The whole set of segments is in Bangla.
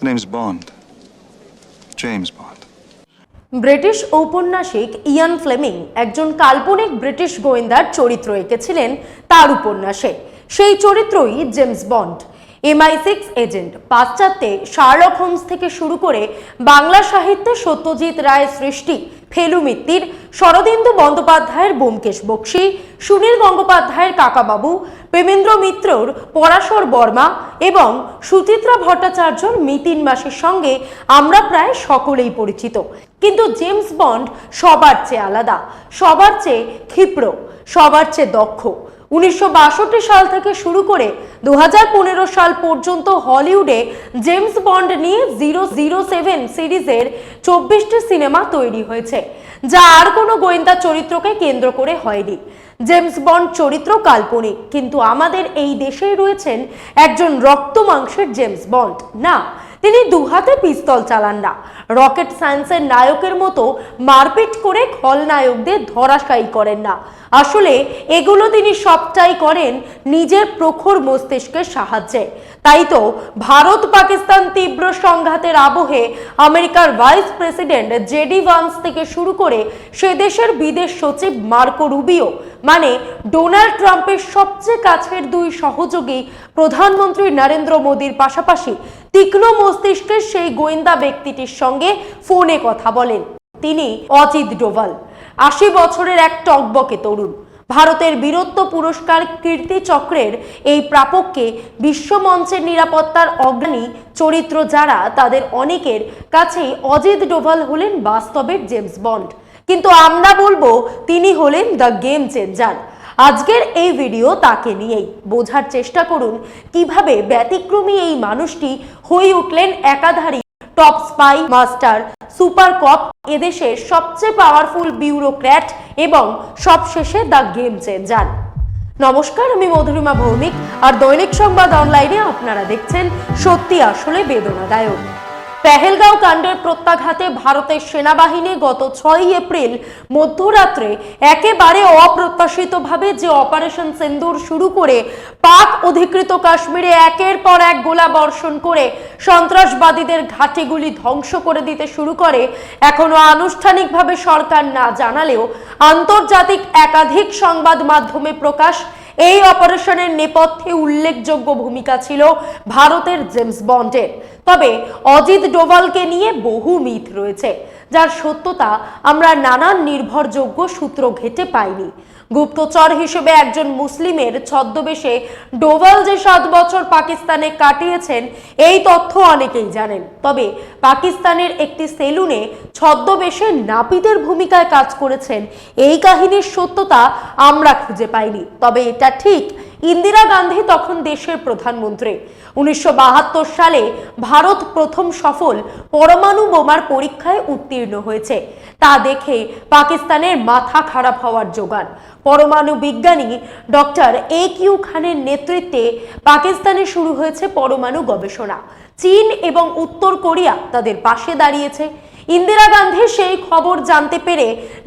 The name's Bond. James Bond. British ঔপন্যাসিক ইয়ান ফ্লেমিং একজন কাল্পনিক ব্রিটিশ গোয়েন্দার চরিত্র এঁকেছিলেন তার উপন্যাসে সেই চরিত্রই James Bond MI six agent, পাশ্চাত্যে Sherlock Holmes থেকে শুরু করে বাংলা সাহিত্যে সত্যজিৎ রায়ের সৃষ্টি, ফেলু মিত্তির, শরদিন্দু বন্দ্যোপাধ্যায়ের বোমকেশ বক্সি, সুনীল গঙ্গোপাধ্যায়ের কাকাবাবু প্রেমেন্দ্র মিত্রর পরাশর বর্মা এবং সুচিত্রা ভট্টাচার্যর মিতিন মাসের সঙ্গে আমরা প্রায় সকলেই পরিচিত। কিন্তু জেমস বন্ড সবার চেয়ে আলাদা, সবার চেয়ে ক্ষিপ্র, সবার চেয়ে দক্ষ উনিশশো বাষট্টি সাল থেকে শুরু করে দু হাজার পনেরো সাল পর্যন্ত হলিউডে জেমস বন্ড নিয়ে জিরো জিরো সেভেন সিরিজের চব্বিশটি সিনেমা তৈরি হয়েছে, যা আর কোনো গোয়েন্দা চরিত্রকে কেন্দ্র করে হয়নি। জেমস বন্ড চরিত্র কাল্পনিক, কিন্তু আমাদের এই দেশেই রয়েছেন একজন রক্ত মাংসের জেমস বন্ড। না তিনি দুহাতে পিস্তল চালান না। রকেট সায়েন্সের নায়কের মতো মারপিট করে খলনায়কদের ধরাশায়ী করেন না। আসলে এগুলো তিনি সবটাই করেন নিজের প্রখর মস্তিষ্কের সাহায্যে। তাই তো ভারত পাকিস্তান তীব্র সংঘাতের আবহে আমেরিকার ভাইস প্রেসিডেন্ট জেডি ভান্স থেকে শুরু করে সে দেশের বিদেশ সচিব মার্কো রুবিও মানে ডোনাল্ড ট্রাম্পের সবচেয়ে কাছের দুই সহযোগী প্রধানমন্ত্রী নরেন্দ্র মোদীর পাশাপাশি তীক্ষ্ণ মস্তিষ্কের সেই গোয়েন্দা ব্যক্তিটির সঙ্গে ফোনে কথা বলেন তিনি অজিত ডোভাল। আশি বছরের এক টকবকে তরুণ। ভারতের বীরত্ব পুরস্কার কীর্তি চক্রের এই প্রাপককে বিশ্বমঞ্চের নিরাপত্তার অগ্রণী চরিত্র যারা, তাদের অনেকের কাছেই অজিত ডোভাল হলেন বাস্তবের জেমস বন্ড। কিন্তু আমরা বলব তিনি হলেন দ্য গেম চেঞ্জার আজকের এই ভিডিও তাকে নিয়েই বোঝার চেষ্টা করুন কীভাবে ব্যতিক্রমী এই মানুষটি হয়ে উঠলেন একাধারী top spy master super cop এদেশের সবচেয়ে পাওয়ারফুল বিউরোক্র্যাট এবং সবশেষে দ্য গেম চেঞ্জার নমস্কার, আমি মধুরিমা ভৌমিক, আর দৈনিক সংবাদ অনলাইনে আপনারা দেখছেন সত্যি আসলে বেদনাদায়ক। পেহেলগাঁও কাণ্ডের প্রত্যাঘাতে ভারতের সেনাবাহিনী গত ছয়ই এপ্রিল মধ্যরাত্রে একেবারে অপ্রত্যাশিতভাবে যে অপারেশন সিন্দুর শুরু করে পাক অধিকৃত কাশ্মীরে একের পর এক গোলা বর্ষণ করে সন্ত্রাসবাদীদের ঘাটিগুলি ধ্বংস করে দিতে শুরু করে, এখনও আনুষ্ঠানিকভাবে সরকার না জানালেও আন্তর্জাতিক একাধিক সংবাদ মাধ্যমে প্রকাশ এই অপারেশনের নেপথ্যে উল্লেখযোগ্য ভূমিকা ছিল ভারতের জেমস বন্ডের। তবে অজিত ডোভালকে নিয়ে বহু মিথ রয়েছে, যার সত্যতা আমরা নানান নির্ভরযোগ্য সূত্র ঘেটে পাইনি। গুপ্তচর হিসেবে একজন মুসলিমের ছদ্মবেশে ডোভাল যে সাত বছর পাকিস্তানে কাটিয়েছেন, এই তথ্য অনেকেই জানেন। তবে পাকিস্তানের একটি সেলুনে ছদ্মবেশে নাপিতের ভূমিকায় কাজ করেছেন, এই কাহিনীর সত্যতা আমরা খুঁজে পাইনি। তবে এটা ঠিক ইন্দিরা গান্ধী তখন দেশের প্রধানমন্ত্রী। উনিশশো বাহাত্তর সালে ভারত প্রথম সফল পরমাণু বোমার পরীক্ষায় উত্তীর্ণ হয়েছে। তা দেখে পাকিস্তানের মাথা খারাপ হওয়ার জোগান পরমাণু বিজ্ঞানী ডক্টর এ কিউ খানের নেতৃত্বে পাকিস্তানে শুরু হয়েছে পরমাণু গবেষণা। চীন এবং উত্তর কোরিয়া তাদের পাশে দাঁড়িয়েছে। ইন্দিরা গান্ধী সেই খবর জানতে পেরে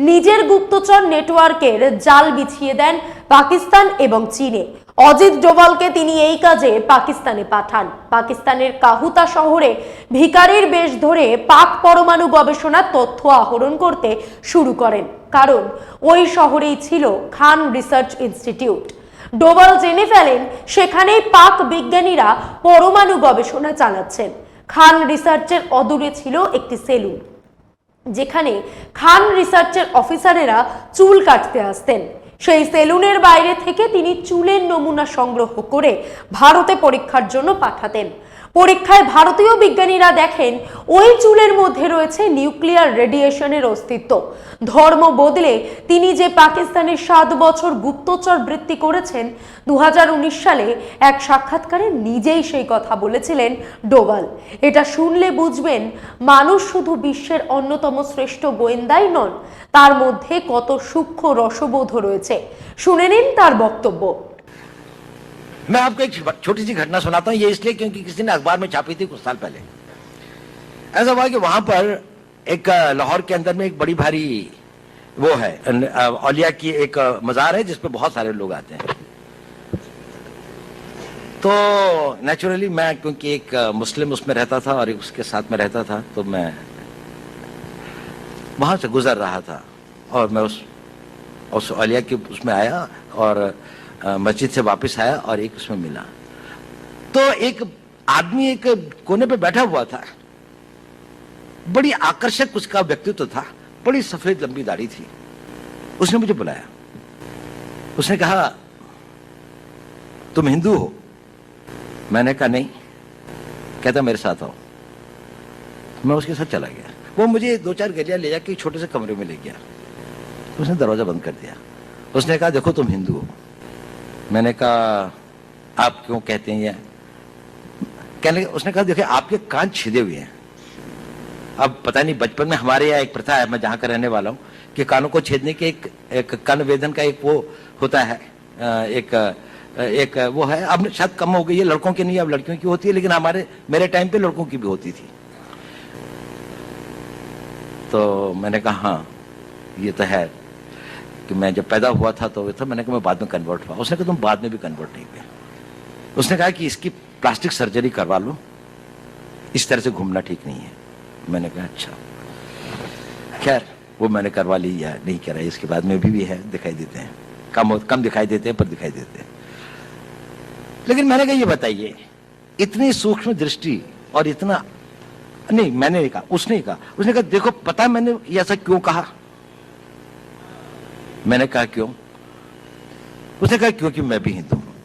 নিজের গুপ্তচর নেটওয়ার্কের জাল বিছিয়ে দেন পাকিস্তান এবং চীনে। অজিত ডোভালকে তিনি এই কাজে পাকিস্তানে পাঠান। পাকিস্তানের কাহুতা শহরে ভিকারির বেশ ধরে পাক পরমাণু গবেষণার তথ্য আহরণ করতে শুরু করেন। কারণ ওই শহরেই ছিল খান রিসার্চ ইনস্টিটিউট। ডোভাল জেনে ফেলেন, সেখানেই পাক বিজ্ঞানীরা পরমাণু গবেষণা চালাচ্ছেন। খান রিসার্চের অদূরে ছিল একটি সেলুন, যেখানে খান রিসার্চের অফিসারেরা চুল কাটতে আসতেন। সেই সেলুনের বাইরে থেকে তিনি চুলের নমুনা সংগ্রহ করে ভারতে পরীক্ষার জন্য পাঠাতেন। পরীক্ষায় ভারতীয় বিজ্ঞানীরা দেখেন, ওই চুলের মধ্যে রয়েছে নিউক্লিয়ার রেডিয়েশনের অস্তিত্ব। ধর্ম বদলে তিনি যে পাকিস্তানের সাত বছর গুপ্তচর বৃত্তি করেছেন দু হাজার উনিশ সালে এক সাক্ষাৎকারে নিজেই সেই কথা বলেছিলেন ডোভাল। এটা শুনলে বুঝবেন, মানুষ শুধু বিশ্বের অন্যতম শ্রেষ্ঠ গোয়েন্দাই নন, তার মধ্যে কত সূক্ষ্ম রসবোধ রয়েছে। শুনে নিন তার বক্তব্য। मैं आपको एक छोटी सी घटना सुनाता हूँ, ये इसलिए क्योंकि किसी ने अखबार में छापी थी कुछ साल पहले। ऐसा हुआ कि वहाँ पर एक लाहौर के अंदर में एक बड़ी भारी वो है औलिया की एक मजार है जिसपे बहुत सारे लोग आते हैं। तो नेचुरली मैं क्योंकि एक मुस्लिम उसमें रहता था और उसके साथ में रहता था तो मैं वहाँ से गुजर रहा था और मैं उस उस अलिया के उसमें आया और मस्जिद से वापस आया और एक उसमें मिला। तो एक आदमी एक कोने पे बैठा हुआ था। बड़ी आकर्षक उसका व्यक्तित्व था। बड़ी सफ़ेद लंबी दाढ़ी थी। उसने मुझे बुलाया। उसने कहा, तुम हिंदू हो? मैंने कहा, नहीं। कहता, मेरे साथ आओ। मैं उसके साथ चला गया। वो मुझे दो चार गलियाँ ले जाके छोटे से कमरे में ले गया। उसने दरवाज़ा बंद कर दिया। उसने कहा, देखो, तुम हिंदू हो। मैंने कहा, आप क्यों कहते हैं ये कहने लगे- उसने कहा, देखिए, आपके कान छिदे हुए हैं। अब पता नहीं, बचपन में हमारे यहाँ एक प्रथा है, मैं जहाँ का रहने वाला हूँ, कि कानों को छेदने के एक एक कन वेदन का एक वो होता है एक एक वो है। अब शायद कम हो गई है, लड़कों की नहीं, अब लड़कियों की होती है, लेकिन हमारे, मेरे टाइम पे लड़कों की भी होती थी। तो मैंने कहा हाँ ये तो है। कि मैं जब पैदा हुआ था तो था, मैंने कहा मैं बाद में कन्वर्ट हुआ। उसने कहा तुम बाद में भी कन्वर्ट नहीं हुए उसने कहा कि इसकी प्लास्टिक सर्जरी करवा लो। इस तरह से घूमना ठीक नहीं है। मैंने कहा अच्छा। खैर, वो मैंने करवा ली या नहीं करा। इसके बाद में अभी भी है, दिखाई देते हैं। कम कम दिखाई देते हैं, पर दिखाई देते हैं। लेकिन मैंने कहा, ये बताइए, इतनी सूक्ष्म दृष्टि और इतना नहीं, मैंने नहीं कहा, उसने कहा। उसने कहा, देखो, पता मैंने ऐसा क्यों कहा? मैंने कहा, क्यों? उसने कहा, क्योंकि मैं भी हिंदू हूँ।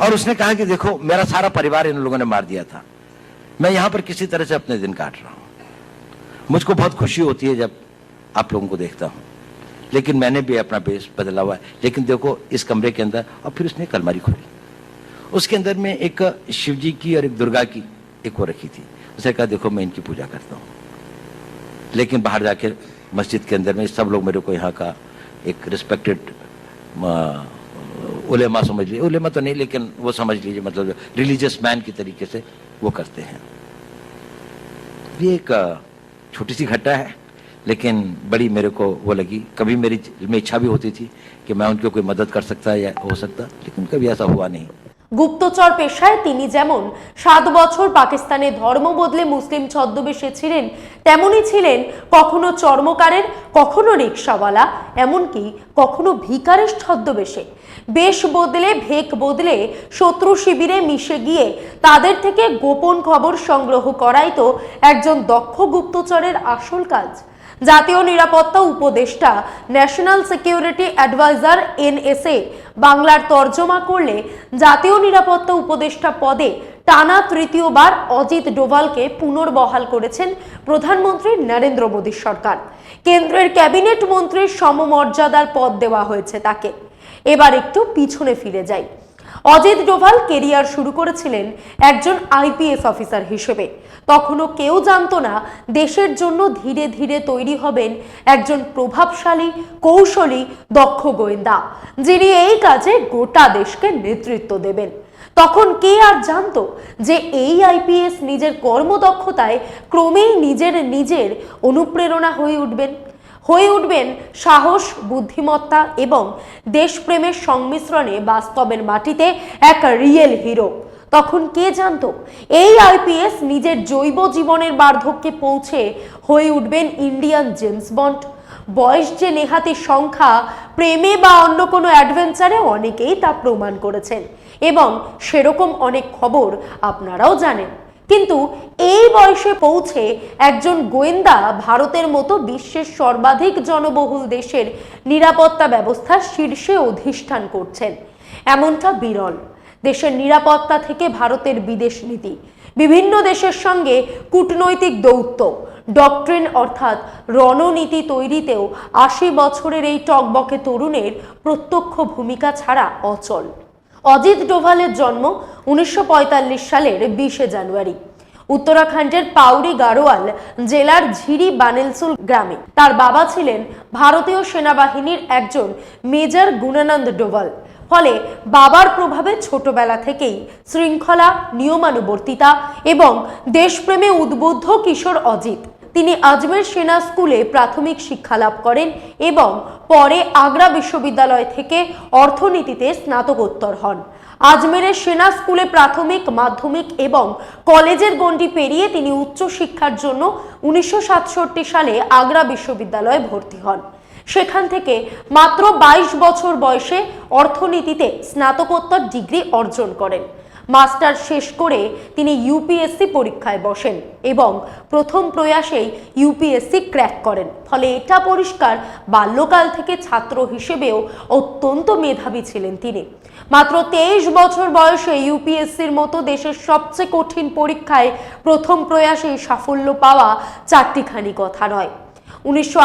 और उसने कहा कि, देखो, मेरा सारा परिवार इन लोगों ने मार दिया था। मैं यहाँ पर किसी तरह से अपने दिन काट रहा हूँ। मुझको बहुत खुशी होती है जब आप लोगों को देखता हूँ। लेकिन मैंने भी अपना बेस बदला हुआ है। लेकिन देखो, इस कमरे के अंदर, और फिर उसने कलमारी खोली। उसके अंदर में एक शिव जी की और एक दुर्गा की एक वो रखी थी। उसने कहा, देखो, मैं इनकी पूजा करता हूँ। लेकिन बाहर जाके मस्जिद के अंदर में सब लोग मेरे को यहाँ का एक रिस्पेक्टेड उलेमा समझ लीजिए। उलेमा तो नहीं, लेकिन वो समझ लीजिए मतलब रिलीजियस मैन की तरीके से वो करते हैं। ये एक, छोटी सी घटना है, लेकिन बड़ी मेरे को वो लगी। कभी मेरी में इच्छा भी होती थी कि मैं उनकी कोई मदद कर सकता या हो सकता, लेकिन कभी ऐसा हुआ नहीं। গুপ্তচর পেশায় তিনি যেমন সাত বছর পাকিস্তানে ধর্ম বদলে মুসলিম ছদ্মবেশে ছিলেন তেমনই ছিলেন কখনো চর্মকারের, কখনো রিক্সাওয়ালা, এমনকি কখনো ভিকারের ছদ্মবেশে। বেশ বদলে, ভেক বদলে শত্রু শিবিরে মিশে গিয়ে তাদের থেকে গোপন খবর সংগ্রহ করাই তো একজন দক্ষ গুপ্তচরের আসল কাজ। জাতীয় নিরাপত্তা উপদেষ্টা ন্যাশনাল সিকিউরিটি অ্যাডভাইজার এনএসএ বাংলার তর্জমা করলে জাতীয় নিরাপত্তা উপদেষ্টা পদে টানা তৃতীয়বার অজিত ডোভালকে পুনর্বহাল করেছেন প্রধানমন্ত্রী নরেন্দ্র মোদী সরকার। কেন্দ্রের ক্যাবিনেট মন্ত্রীর সমমর্যাদার পদ দেওয়া হয়েছে তাকে। এবার একটু পিছনে ফিরে যাই। অজিত ডোভাল কেরিয়ার শুরু করেছিলেন একজন আইপিএস অফিসার হিসেবে। তখনও কেউ জানতো না দেশের জন্য ধীরে ধীরে তৈরি হবেন একজন প্রভাবশালী, কৌশলী, দক্ষ গোয়েন্দা, যিনি এই কাজে গোটা দেশকে নেতৃত্ব দেবেন। তখন কে আর জানতো যে এই আইপিএস নিজের কর্মদক্ষতায় ক্রমেই নিজের নিজের অনুপ্রেরণা হয়ে উঠবেন? হয়ে উঠবেন সাহস, বুদ্ধিমত্তা এবং দেশপ্রেমের সংমিশ্রণে বাস্তবের মাটিতে এক রিয়েল হিরো তখন কে জানতো? এই আইপিএস নিজের জৈব জীবনের বার্ধক্যে পৌঁছে হয়ে উঠবেন ইন্ডিয়ান জেমস বন্ড বয়স যে নেহাতি সংখ্যা, প্রেমে বা অন্য কোনো অ্যাডভেঞ্চারে অনেকেই তা প্রমাণ করেছেন। এবং সেরকম অনেক খবর আপনারাও জানেন। কিন্তু এই বয়সে পৌঁছে একজন গোয়েন্দা ভারতের মতো বিশ্বের সর্বাধিক জনবহুল দেশের নিরাপত্তা ব্যবস্থার শীর্ষে অধিষ্ঠান করছেন। এমনটা বিরল। দেশের নিরাপত্তা থেকে ভারতের বিদেশ নীতি। বিভিন্ন দেশের সঙ্গে কূটনৈতিক দৌত্য। ডক্ট্রিন অর্থাৎ রণনীতি তৈরিতেও আশি বছরের এই টকবকে তরুণের প্রত্যক্ষ ভূমিকা ছাড়া অচল। অজিত ডোভালের জন্ম উনিশশো পঁয়তাল্লিশ সালের বিশে জানুয়ারি। উত্তরাখণ্ডের পাউরি গাড়োয়াল জেলার ঝিরি বানেলসুল গ্রামে। তার বাবা ছিলেন ভারতীয় সেনাবাহিনীর একজন মেজর গুণানন্দ ডোভাল। ফলে বাবার প্রভাবে ছোটবেলা থেকেই শৃঙ্খলা, নিয়মানুবর্তিতা এবং দেশপ্রেমে উদ্বুদ্ধ কিশোর অজিত। তিনি আজমের সেনা স্কুলে প্রাথমিক শিক্ষা লাভ করেন এবং পরে আগ্রা বিশ্ববিদ্যালয় থেকে অর্থনীতিতে স্নাতকোত্তর হন। আজমেরের সেনা স্কুলে প্রাথমিক, মাধ্যমিক এবং কলেজের গণ্ডি পেরিয়ে তিনি উচ্চ শিক্ষার জন্য উনিশশো সাতষট্টি সালে আগ্রা বিশ্ববিদ্যালয়ে ভর্তি হন। সেখান থেকে মাত্র ২২ বছর বয়সে অর্থনীতিতে স্নাতকোত্তর ডিগ্রি অর্জন করেন। মাস্টার শেষ করে তিনি ইউপিএসসি পরীক্ষায় বসেন এবং প্রথম প্রয়াসেই ইউপিএসসি ক্র্যাক করেন। ফলে এটা পরিষ্কার বাল্যকাল থেকে ছাত্র হিসেবেও অত্যন্ত মেধাবী ছিলেন তিনি। মাত্র তেইশ বছর বয়সে ইউপিএসসির মতো দেশের সবচেয়ে কঠিন পরীক্ষায় প্রথম প্রয়াসেই সাফল্য পাওয়া চারটিখানি কথা নয়। উনিশশো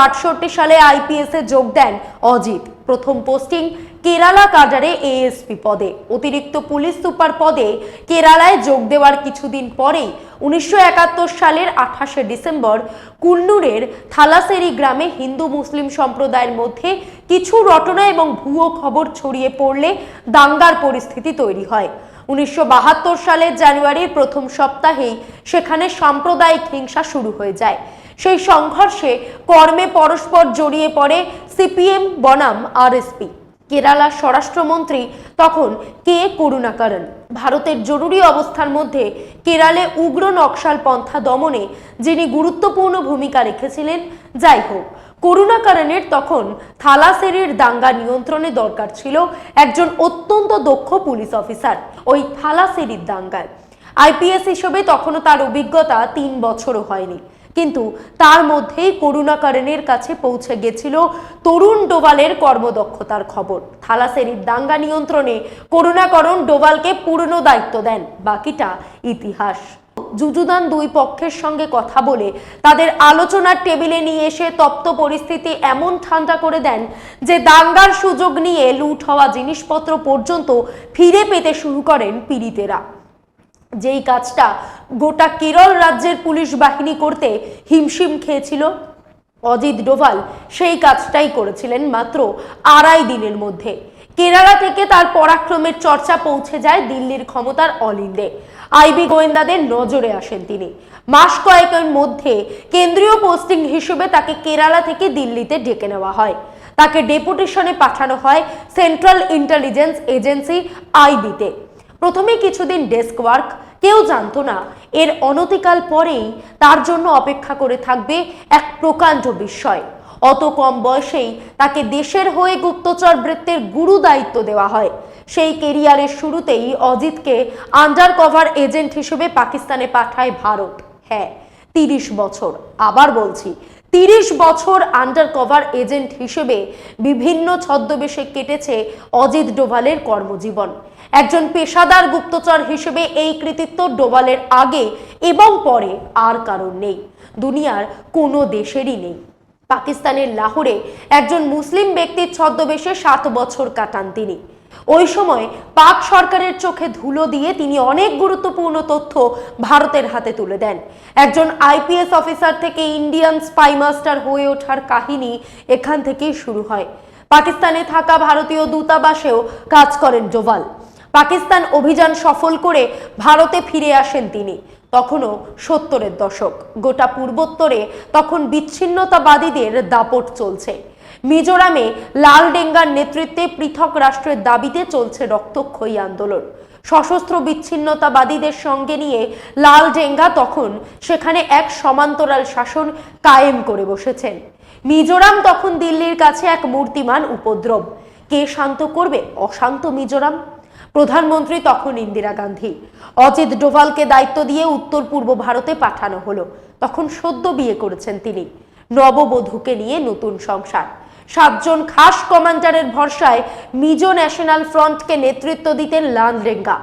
সালে আইপিএসে যোগ দেন অজিত। প্রথম পোস্টিং কেরালা কাডারে এএসপি পদে। অতিরিক্ত পুলিশ সুপার পদে কেরালায় যোগ দেওয়ার কিছুদিন পরেই উনিশশো একাত্তর সালের আঠাশে ডিসেম্বর কুন্নুরের থালাসেরি গ্রামে হিন্দু মুসলিম সম্প্রদায়ের মধ্যে কিছু রটনা এবং ভুয়ো খবর ছড়িয়ে পড়লে দাঙ্গার পরিস্থিতি তৈরি হয়। উনিশশো বাহাত্তর সালের জানুয়ারির প্রথম সপ্তাহেই সেখানে সাম্প্রদায়িক হিংসা শুরু হয়ে যায়। সেই সংঘর্ষে কর্মে পরস্পর জড়িয়ে পড়ে সিপিএম বনাম আরএসপি। কেরালার স্বরাষ্ট্রমন্ত্রী তখন কে করুণাকরণ? ভারতের জরুরি অবস্থার মধ্যে কেরালে উগ্র নকশাল পন্থা দমনে যিনি গুরুত্বপূর্ণ ভূমিকা রেখেছিলেন, যাই হোক, করুণাকরণের তখন থালাসেরির দাঙ্গা নিয়ন্ত্রণে দরকার ছিল একজন অত্যন্ত দক্ষ পুলিশ অফিসার ওই থালাসেরির দাঙ্গায়। আইপিএস হিসেবে তখনও তার অভিজ্ঞতা তিন বছরও হয়নি। কিন্তু তার মধ্যেই করুণাকরণের কাছে পৌঁছে গেছিল তরুণ ডোভালের কর্মদক্ষতার খবর। থালাসেরির দাঙ্গা নিয়ন্ত্রণে করুণাকরণ ডোভালকে পূর্ণ দায়িত্ব দেন, বাকিটা ইতিহাস। যুযুদান দুই পক্ষের সঙ্গে কথা বলে তাদের আলোচনার টেবিলে নিয়ে এসে তপ্ত পরিস্থিতি এমন ঠান্ডা করে দেন যে দাঙ্গার সুযোগ নিয়ে লুট হওয়া জিনিসপত্র পর্যন্ত ফিরে পেতে শুরু করেন পীড়িতেরা। যেই কাজটা গোটা কেরল রাজ্যের পুলিশ বাহিনী করতে হিমশিম খেয়েছিল, অজিত ডোভাল সেই কাজটাই করেছিলেন মাত্র আড়াই দিনের মধ্যে। কেরালা থেকে তার পরাক্রমের চর্চা পৌঁছে যায় দিল্লির ক্ষমতার অলিন্দে আইবি গোয়েন্দাদের নজরে আসেন তিনি। মাস কয়েকের মধ্যে কেন্দ্রীয় পোস্টিং হিসেবে তাকে কেরালা থেকে দিল্লিতে ডেকে নেওয়া হয়। তাকে ডেপুটেশনে পাঠানো হয় সেন্ট্রাল ইন্টেলিজেন্স এজেন্সি আইবিতে। প্রথমে কিছুদিন ডেস্ক ওয়ার্ক, কেউ জানতো না। এর অনতিকাল পরেই তার জন্য অপেক্ষা করে থাকবে এক প্রকাণ্ড বিস্ময়। অত কম বয়সেই তাকে দেশের হয়ে গুপ্তচর বৃত্তের গুরু দায়িত্ব দেওয়া হয়। সেই কেরিয়ারের শুরুতেই অজিতকে আন্ডার কভার এজেন্ট হিসেবে পাকিস্তানে পাঠায় ভারত। হ্যাঁ তিরিশ বছর। আবার বলছি, তিরিশ বছর আন্ডার কভার এজেন্ট হিসেবে বিভিন্ন ছদ্মবেশে কেটেছে অজিত ডোভালের কর্মজীবন। একজন পেশাদার গুপ্তচর হিসেবে এই কৃতিত্ব ডোভালের আগে এবং পরে আর কারণ নেই। দুনিয়ার কোনো দেশেরই নেই। পাকিস্তানের লাহোরে একজন মুসলিম ব্যক্তির ছদ্মবেশে সাত বছর কাটান তিনি। ওই সময় পাক সরকারের চোখে ধুলো দিয়ে তিনি অনেক গুরুত্বপূর্ণ তথ্য ভারতের হাতে তুলে দেন। একজন আইপিএস অফিসার থেকে ইন্ডিয়ান স্পাই মাস্টার হয়ে ওঠার কাহিনী এখান থেকেই শুরু হয়। পাকিস্তানে থাকা ভারতীয় দূতাবাসেও কাজ করেন ডোভাল পাকিস্তান অভিযান সফল করে ভারতে ফিরে আসেন তিনি। তখনও সত্তরের দশক। গোটা পূর্বোত্তরে তখন বিচ্ছিন্নতাবাদীদের দাপট চলছে। মিজোরামে লাল ডেঙ্গার নেতৃত্বে পৃথক রাষ্ট্রের দাবিতে চলছে রক্তক্ষয়ী আন্দোলন। সশস্ত্র বিচ্ছিন্নতাবাদীদের সঙ্গে নিয়ে লাল ডেঙ্গা তখন সেখানে এক সমান্তরাল শাসন কায়েম করে বসেছেন। মিজোরাম তখন দিল্লির কাছে এক মূর্তিমান উপদ্রব। কে শান্ত করবে? অশান্ত মিজোরাম? প্রধানমন্ত্রী তখন ইন্দিরা গান্ধী। অজিত ডোভালকে দায়িত্ব দিয়ে উত্তর পূর্ব ভারতে পাঠানো হলো। তখন সদ্য বিয়ে করেছেন তিনি। নববধূকে নিয়ে নতুন সংসার। সাতজন খাস কমান্ডারের ভরসায় মিজো ন্যাশনাল ফ্রন্টকে নেতৃত্ব দিতেন লানরেঙ্গা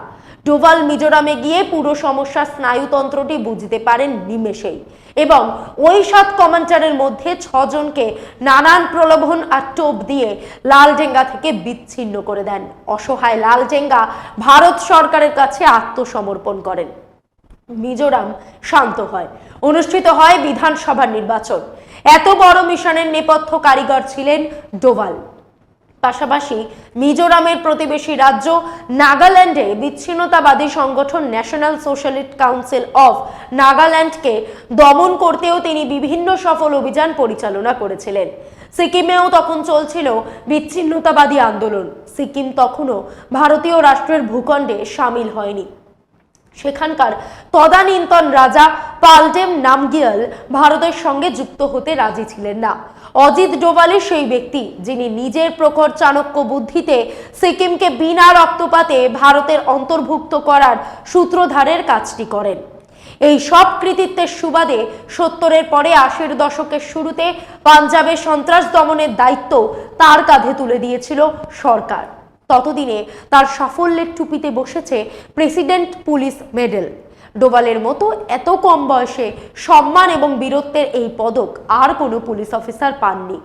ডোভাল মিজোরামে গিয়ে পুরো সমস্যার স্নায়ুতন্ত্রটি বুঝতে পারেন নিমেষেই। এবং ওই সাত কমান্ডারের মধ্যে ছজনকে নানান প্রলোভন আর টোপ দিয়ে লালডেঙ্গা থেকে বিচ্ছিন্ন করে দেন। অসহায় লালডেঙ্গা ভারত সরকারের কাছে আত্মসমর্পণ করেন। মিজোরাম শান্ত হয়। অনুষ্ঠিত হয় বিধানসভার নির্বাচন। এত বড় মিশনের নেপথ্য কারিগর ছিলেন ডোভাল। পাশাপাশি মিজোরামের প্রতিবেশী রাজ্য নাগাল্যান্ডে বিচ্ছিন্নতাবাদী সংগঠন ন্যাশনাল সোশ্যালিস্ট কাউন্সিল অফ নাগাল্যান্ডকে দমন করতেও তিনি বিভিন্ন সফল অভিযান পরিচালনা করেছিলেন। সিকিমেও তখন চলছিল বিচ্ছিন্নতাবাদী আন্দোলন। সিকিম তখনও ভারতীয় রাষ্ট্রের ভূখণ্ডে সামিল হয়নি। সেখানকার তদানীন্তন রাজা পালটেম নামগিয়াল ভারতের সঙ্গে যুক্ত হতে রাজি ছিলেন না। অজিত ডোভালে সেই ব্যক্তি, যিনি নিজের প্রখর চাণক্য বুদ্ধিতে সিকিমকে বিনা রক্তপাতে ভারতের অন্তর্ভুক্ত করার সূত্রধারের কাজটি করেন। এই সব কৃতিত্বের সুবাদে সত্তরের পরে আশির দশকের শুরুতে পাঞ্জাবের সন্ত্রাস দমনের দায়িত্ব তার কাঁধে তুলে দিয়েছিল সরকার। ততদিনে তার সাফল্যের টুপিতে বসেছে প্রেসিডেন্ট পুলিশ মেডেল। ডোভালের মতো এত কম বয়সে সম্মান এবং বীরত্বের এই পদক আর কোনো পুলিশ অফিসার পাননি।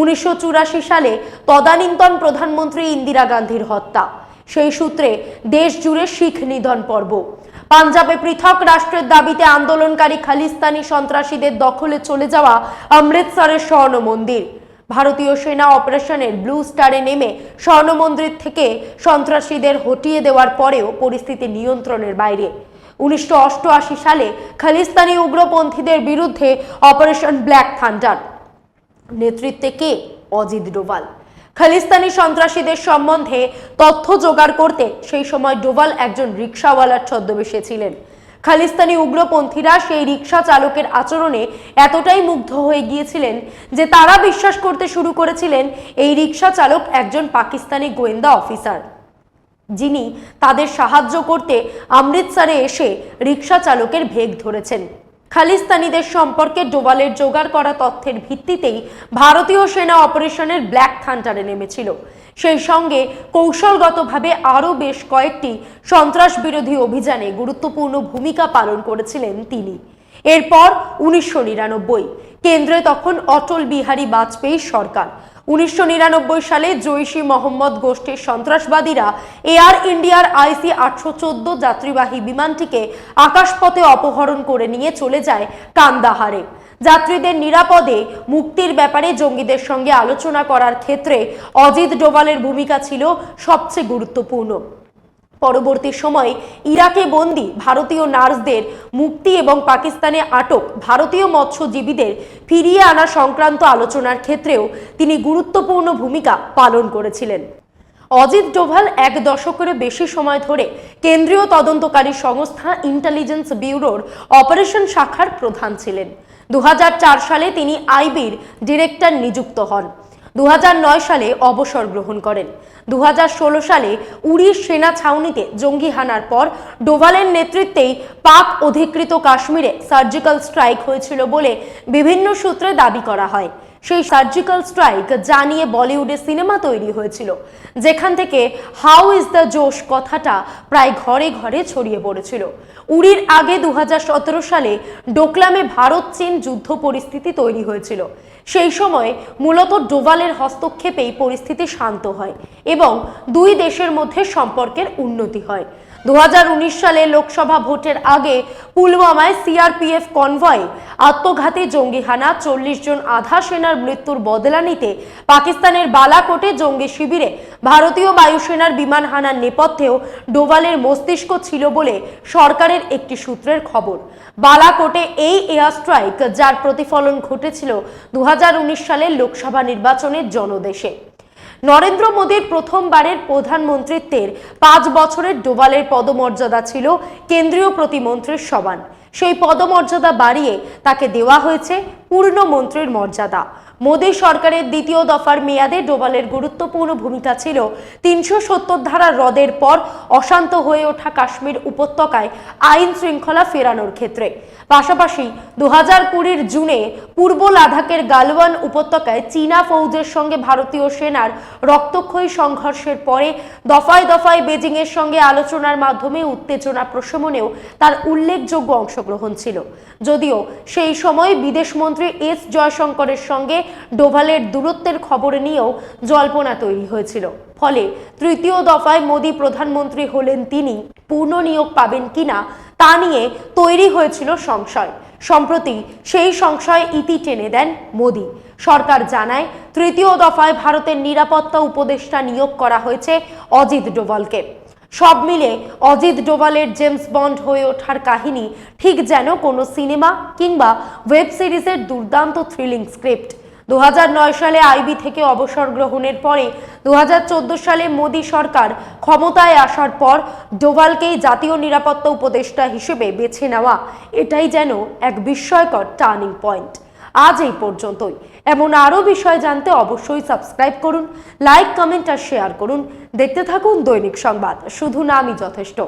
উনিশশো চুরাশি সালে তদানীন্তন প্রধানমন্ত্রী ইন্দিরা গান্ধীর হত্যা। সেই সূত্রে দেশ জুড়ে শিখ নিধন পর্ব। পাঞ্জাবে পৃথক রাষ্ট্রের দাবিতে আন্দোলনকারী খালিস্তানি সন্ত্রাসীদের দখলে চলে যাওয়া অমৃতসরের স্বর্ণ মন্দির ভারতীয় সেনা অপারেশনের ব্লু স্টারে নেমে স্বর্ণ মন্দির থেকে সন্ত্রাসীদের হটিয়ে দেওয়ার পরেও পরিস্থিতি নিয়ন্ত্রণের বাইরে। উনিশশো অষ্টআশি সালে খালিস্তানি উগ্রপন্থীদের বিরুদ্ধে অপারেশন ব্ল্যাক থান্ডার। নেতৃত্বে কে? অজিত ডোভাল। খালিস্তানি সন্ত্রাসীদের সম্বন্ধে তথ্য জোগাড় করতে সেই সময় ডোভাল একজন রিক্সাওয়ালার ছদ্মবেশে ছিলেন। খালিস্তানি উগ্রপন্থীরা সেই রিক্সা চালকের আচরণে এতটাই মুগ্ধ হয়ে গিয়েছিলেন যে তারা বিশ্বাস করতে শুরু করেছিলেন, এই রিক্সা চালক একজন পাকিস্তানি গোয়েন্দা অফিসার। যিনি তাদের সাহায্য করতে অমৃতসরে এসে রিক্সা চালকের ভেগ ধরেছেন। খালিস্তানিদের সম্পর্কে ডোভালের জোগাড় করা তথ্যের ভিত্তিতেই ভারতীয় সেনা অপারেশনের ব্ল্যাক থান্ডারে নেমেছিল। সেই সঙ্গে কৌশলগতভাবে আরও বেশ কয়েকটি সন্ত্রাস বিরোধী অভিযানে গুরুত্বপূর্ণ ভূমিকা পালন করেছিলেন তিনি। এরপর উনিশশো নিরানব্বই, কেন্দ্রে তখন অটল বিহারী বাজপেয়ী সরকার। উনিশশো নিরানব্বই সালে জৈশি মোহাম্মদ গোষ্ঠীর সন্ত্রাসবাদীরা এয়ার ইন্ডিয়ার আইসি আটশো চোদ্দ যাত্রীবাহী বিমানটিকে আকাশপথে অপহরণ করে নিয়ে চলে যায় কান্দাহারে। যাত্রীদের নিরাপদে মুক্তির ব্যাপারে জঙ্গিদের সঙ্গে আলোচনা করার ক্ষেত্রে অজিত ডোভালের ভূমিকা ছিল সবচেয়ে গুরুত্বপূর্ণ। পরবর্তী সময়ে ইরাকে বন্দি ভারতীয় নার্সদের মুক্তি এবং পাকিস্তানে আটক ভারতীয় মৎস্যজীবীদের ফিরিয়ে আনা সংক্রান্ত আলোচনার ক্ষেত্রেও তিনি গুরুত্বপূর্ণ ভূমিকা পালন করেছিলেন। অজিত ডোভাল এক দশকেরও বেশি সময় ধরে কেন্দ্রীয় তদন্তকারী সংস্থা ইন্টেলিজেন্স ব্যুরোর অপারেশন শাখার প্রধান ছিলেন। দু হাজার চার সালে তিনি আইবির ডিরেক্টর নিযুক্ত হন। দু হাজার নয় সালে অবসর গ্রহণ করেন। দু হাজার ষোলো সালে উড়ি সেনা ছাউনিতে জঙ্গি হানার পর ডোভালের নেতৃত্বেই পাক অধিকৃত কাশ্মীরে সার্জিক্যাল স্ট্রাইক হয়েছিল বলে বিভিন্ন সূত্রে দাবি করা হয়। সেই সার্জিক্যাল স্ট্রাইক যা নিয়ে বলিউডে সিনেমা তৈরি হয়েছিল, যেখান থেকে হাউ ইজ দ্য জোশ কথাটা প্রায় ঘরে ঘরে ছড়িয়ে পড়েছিল। উড়ির আগে দু হাজার সতেরো সালে ডোকলামে ভারত চীন যুদ্ধ পরিস্থিতি তৈরি হয়েছিল। সেই সময় মূলত ডোভালের হস্তক্ষেপেই পরিস্থিতি শান্ত হয় এবং দুই দেশের মধ্যে সম্পর্কের উন্নতি হয়। উনিশ সালে লোকসভা ভোটের আগে পুলওয়ামায় সিআরপিএফ কনভয়ে আত্মঘাতী জঙ্গি হানা চল্লিশ জন আধা সেনার মৃত্যুর বদলা নিতে পাকিস্তানের বালাকোটে জঙ্গি শিবিরে ভারতীয় বায়ুসেনার বিমান হানার নেপথ্যেও ডোভালের মস্তিষ্ক ছিল বলে সরকারের একটি সূত্রের খবর। বালাকোটে এই এয়ার স্ট্রাইক, যার প্রতিফলন ঘটেছিল দু হাজার উনিশ সালের লোকসভা নির্বাচনের জনদেশে। নরেন্দ্র মোদীর প্রথমবারের প্রধানমন্ত্রীত্বের পাঁচ বছরের ডোবালের পদমর্যাদা ছিল কেন্দ্রীয় প্রতিমন্ত্রীর সমান। সেই পদমর্যাদা বাড়িয়ে তাকে দেওয়া হয়েছে পূর্ণমন্ত্রীর মর্যাদা। মোদী সরকারের দ্বিতীয় দফার মেয়াদে ডোভালের গুরুত্বপূর্ণ ভূমিকা ছিল তিনশো সত্তর ধারা রদের পর অশান্ত হয়ে ওঠা কাশ্মীর উপত্যকায় আইন শৃঙ্খলা ফেরানোর ক্ষেত্রে। পাশাপাশি দু হাজার কুড়ির জুনে পূর্ব লাদাখের গালওয়ান উপত্যকায় চীনা ফৌজের সঙ্গে ভারতীয় সেনার রক্তক্ষয়ী সংঘর্ষের পরে দফায় দফায় বেজিংয়ের সঙ্গে আলোচনার মাধ্যমে উত্তেজনা প্রশমনেও তার উল্লেখযোগ্য অংশগ্রহণ ছিল। যদিও সেই সময় বিদেশমন্ত্রী এস জয়শঙ্করের সঙ্গে ডোভালের দূরত্বের খবর নিয়েও জল্পনা তৈরি হয়েছিল। ফলে তৃতীয় দফায় মোদী প্রধানমন্ত্রী হলেন তিনি, পূর্ণ নিয়োগ পাবেন কিনা তা নিয়ে তৈরি হয়েছিল সংশয়। সম্প্রতি সেই সংশয় ইতি টেনে দেন মোদী। সরকার জানায়, তৃতীয় দফায় ভারতের নিরাপত্তা উপদেষ্টা নিয়োগ করা হয়েছে অজিত ডোভালকে। সব মিলে অজিত ডোভালের জেমস বন্ড হয়ে ওঠার কাহিনী ঠিক যেন কোনো সিনেমা কিংবা ওয়েব সিরিজের দুর্দান্ত থ্রিলিং স্ক্রিপ্ট। দু হাজার নয় সালে আইবি থেকে অবসর গ্রহণের পরে দু হাজার চোদ্দ সালে মোদী সরকার ক্ষমতায় আসার পর ডোভালকেই জাতীয় নিরাপত্তা উপদেষ্টা হিসেবে বেছে নেওয়া। এটাই যেন এক বিস্ময়কর টার্নিং পয়েন্ট। আজ এই পর্যন্তই। এমন আরও বিষয় জানতে অবশ্যই সাবস্ক্রাইব করুন, লাইক, কমেন্ট আর শেয়ার করুন। দেখতে থাকুন দৈনিক সংবাদ। শুধু নামই যথেষ্ট।